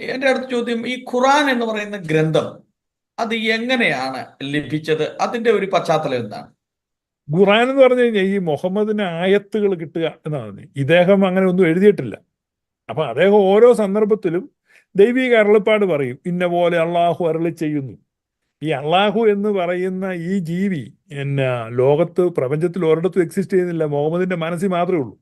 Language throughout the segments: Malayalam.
എന്റെ അടുത്ത ചോദ്യം ഈ ഖുറാൻ എന്ന് പറയുന്ന ഗ്രന്ഥം അത് എങ്ങനെയാണ് ലഭിച്ചത്? അതിന്റെ ഒരു പശ്ചാത്തലം എന്താണ്? ഖുറാൻ എന്ന് പറഞ്ഞു കഴിഞ്ഞാൽ ഈ മുഹമ്മദിന് ആയത്തുകൾ കിട്ടുക എന്നാണ് ഇദ്ദേഹം അങ്ങനെ ഒന്നും എഴുതിയിട്ടില്ല. അപ്പൊ അദ്ദേഹം ഓരോ സന്ദർഭത്തിലും ദൈവിക അരുളപ്പാട് പറയും. ഇന്ന പോലെ അള്ളാഹു അരളി ചെയ്യുന്നു. ഈ അള്ളാഹു എന്ന് പറയുന്ന ഈ ജീവി എന്നാ ലോകത്ത് പ്രപഞ്ചത്തിൽ ഒരിടത്തും എക്സിസ്റ്റ് ചെയ്യുന്നില്ല. മുഹമ്മദിന്റെ മനസ്സിൽ മാത്രമേ ഉള്ളൂ.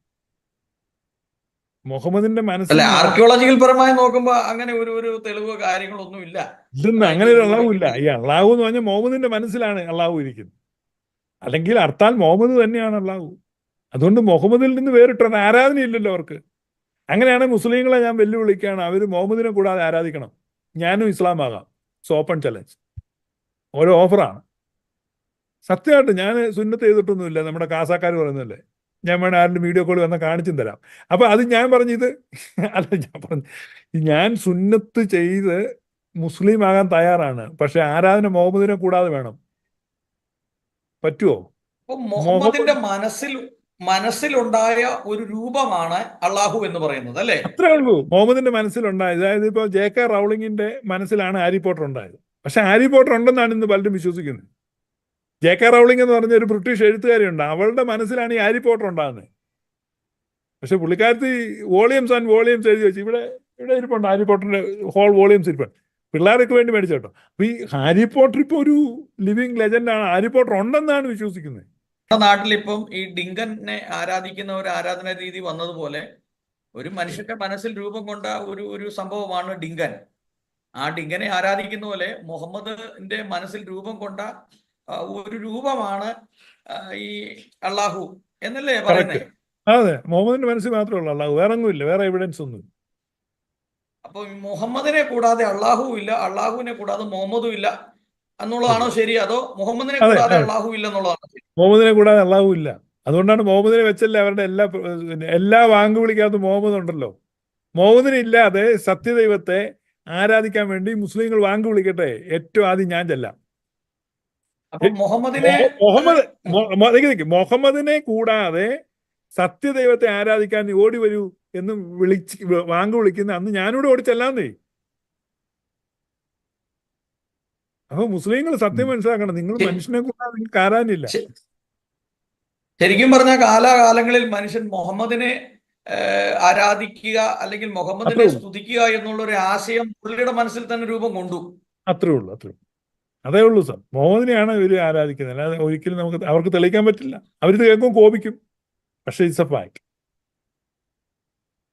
മുഹമ്മദിന്റെ മനസ്സിൽ ആർക്കിയോളജിക്കൽ പരമായി നോക്കുമ്പോ അങ്ങനെ ഒരു ഒരു തെളിവോ കാര്യങ്ങളൊന്നും ഇല്ല. ഇല്ലെന്ന് അങ്ങനെ ഒരു അള്ളാഹു ഇല്ല. ഈ അള്ളാഹു എന്ന് പറഞ്ഞാൽ മുഹമ്മദിന്റെ മനസ്സിലാണ് അള്ളാഹു ഇരിക്കുന്നത്. അല്ലെങ്കിൽ അർത്താൽ മുഹമ്മദ് തന്നെയാണ് അള്ളാഹു. അതുകൊണ്ട് മുഹമ്മദിൽ നിന്ന് വേറിട്ടൊരു ആരാധനയില്ലല്ലോ അവർക്ക്. അങ്ങനെയാണ് മുസ്ലിങ്ങളെ ഞാൻ വെല്ലുവിളിക്കുകയാണ്. അവർ മുഹമ്മദിനെ കൂടാതെ ആരാധിക്കണം. ഞാനും ഇസ്ലാം ആകാം സോപ്പൺ ചലഞ്ച് ഓരോ ഓഫറാണ് സത്യമായിട്ട് ഞാൻ സുന്നത്ത് ചെയ്തിട്ടൊന്നുമില്ല. നമ്മുടെ കാസാക്കാർ പറയുന്നല്ലേ ഞാൻ വേണേ ആരുടെ വീഡിയോ കോൾ വന്നാൽ കാണിച്ചും തരാം. അപ്പൊ അത് ഞാൻ പറഞ്ഞത് അല്ല ഞാൻ പറഞ്ഞു ഞാൻ സുന്നത്ത് ചെയ്ത് മുസ്ലിം ആകാൻ തയ്യാറാണ്. പക്ഷെ ആരാധന മുഹമ്മദിനെ കൂടാതെ വേണം. പറ്റുമോ മുഹമ്മദിന്റെ മനസ്സിൽ മനസ്സിലുണ്ടായ ഒരു രൂപമാണ് അള്ളാഹു എന്ന് പറയുന്നത് അല്ലേ? അത്രേ ഉള്ളൂ. മുഹമ്മദിന്റെ മനസ്സിലുണ്ടായത് അതായത് ഇപ്പോൾ ജെ കെ റൗളിങ്ങിന്റെ മനസ്സിലാണ് ഹാരി പോട്ടർ ഉണ്ടായത്. പക്ഷെ ഹാരി പോട്ടർ ഉണ്ടെന്നാണ് ഇന്ന് പലരും വിശ്വസിക്കുന്നത്. ജെ കെ റൗളിംഗ് എന്ന് പറഞ്ഞ ഒരു ബ്രിട്ടീഷ് എഴുത്തുകാരിയുണ്ട്. അവളുടെ മനസ്സിലാണ് ഈ ഹാരി പോട്ടർ ഉണ്ടാകുന്നത്. പക്ഷെ പുള്ളിക്കാരത്തി വോളിയംസ് ആൻഡ് വോളിയംസ് എഴുതി വെച്ച് ഇവിടെ ഇവിടെ ഇരിപ്പുണ്ട്. ഹാരി പോട്ടറിന്റെ ഹോൾ വോളിയംസ് ഇരിപ്പുണ്ട്. പിള്ളേർക്ക് വേണ്ടി മേടിച്ചു കേട്ടോ. അപ്പൊ ഈ ഹാരി പോട്ടർ ഇപ്പൊ ഒരു ലിവിങ് ആണ്. ഹാരി പോട്ടർ ഉണ്ടെന്നാണ് വിശ്വസിക്കുന്നത്. നമ്മുടെ നാട്ടിൽ ഇപ്പം ഈ ഡിങ്കനെ ആരാധിക്കുന്ന ഒരു ആരാധന രീതി വന്നതുപോലെ ഒരു മനുഷ്യന്റെ മനസ്സിൽ രൂപം കൊണ്ട ഒരു ഒരു സംഭവമാണ് ഡിങ്കൻ. ആ ഡിങ്കനെ ആരാധിക്കുന്ന പോലെ മുഹമ്മദിന്റെ മനസ്സിൽ രൂപം കൊണ്ട ഒരു രൂപമാണ് ഈ അള്ളാഹു എന്നല്ലേ പറയുന്നത് അതെ മുഹമ്മദിന്റെ മനസ്സിൽ മാത്രമേ ഉള്ളൂ അള്ളാഹു വേറെ ഒന്നുമില്ല വേറെ എവിഡൻസ് ഒന്നും അപ്പൊ മുഹമ്മദിനെ കൂടാതെ അള്ളാഹു ഇല്ല അള്ളാഹുവിനെ കൂടാതെ മുഹമ്മദും ഇല്ല എന്നുള്ളതാണോ ശരി അതോ മുഹമ്മദിനെ കൂടാതെ. അള്ളാഹു ഇല്ല എന്നുള്ളതാണോ മുഹമ്മദിനെ കൂടാതെ അള്ളാഹു ഇല്ല അതുകൊണ്ടാണ് മുഹമ്മദിനെ വെച്ചല്ലേ അവരുടെ എല്ലാ എല്ലാ വാങ്ക് വിളിക്കാത്ത മുഹമ്മദ് ഉണ്ടല്ലോ. മുഹമ്മദിനെ ഇല്ലാതെ സത്യദൈവത്തെ ആരാധിക്കാൻ വേണ്ടി മുസ്ലിങ്ങൾ വാങ്ക് വിളിക്കട്ടെ ഏറ്റവും ആദ്യം ഞാൻ ചെല്ലാം. മുഹമ്മദിനെ മുഹമ്മദ്. മുഹമ്മദിനെ കൂടാതെ സത്യദൈവത്തെ ആരാധിക്കാൻ നീ ഓടി വരൂ എന്ന് വിളിച്ച് വാങ്ക് വിളിക്കുന്ന അന്ന് ഞാനിവിടെ ഓടി ചെല്ലാന്നേ അപ്പൊ മുസ്ലിങ്ങൾ സത്യം മനസ്സിലാക്കണം. നിങ്ങൾ മനുഷ്യനെ കൂടാതെ നിങ്ങൾക്ക് ആരാനില്ല ശരിക്കും പറഞ്ഞ കാലാകാലങ്ങളിൽ മനുഷ്യൻ മുഹമ്മദിനെ ആരാധിക്കുക അല്ലെങ്കിൽ മുഹമ്മദിനെ സ്തുതിക്കുക എന്നുള്ള ഒരു ആശയം പുള്ളിയുടെ മനസ്സിൽ തന്നെ രൂപം കൊണ്ടു. അത്രേ ഉള്ളൂ അത്രേ ഉള്ളൂ. അതേ ഉള്ളൂ സാർ. മോഹനെയാണ് ഇവർ ആരാധിക്കുന്നത്. അല്ലാതെ ഒരിക്കലും നമുക്ക് അവർക്ക് തെളിയിക്കാൻ പറ്റില്ല. അവരിത് കേൾക്കും കോപിക്കും. പക്ഷേ ഇറ്റ്സ് എ ഫാക്ട്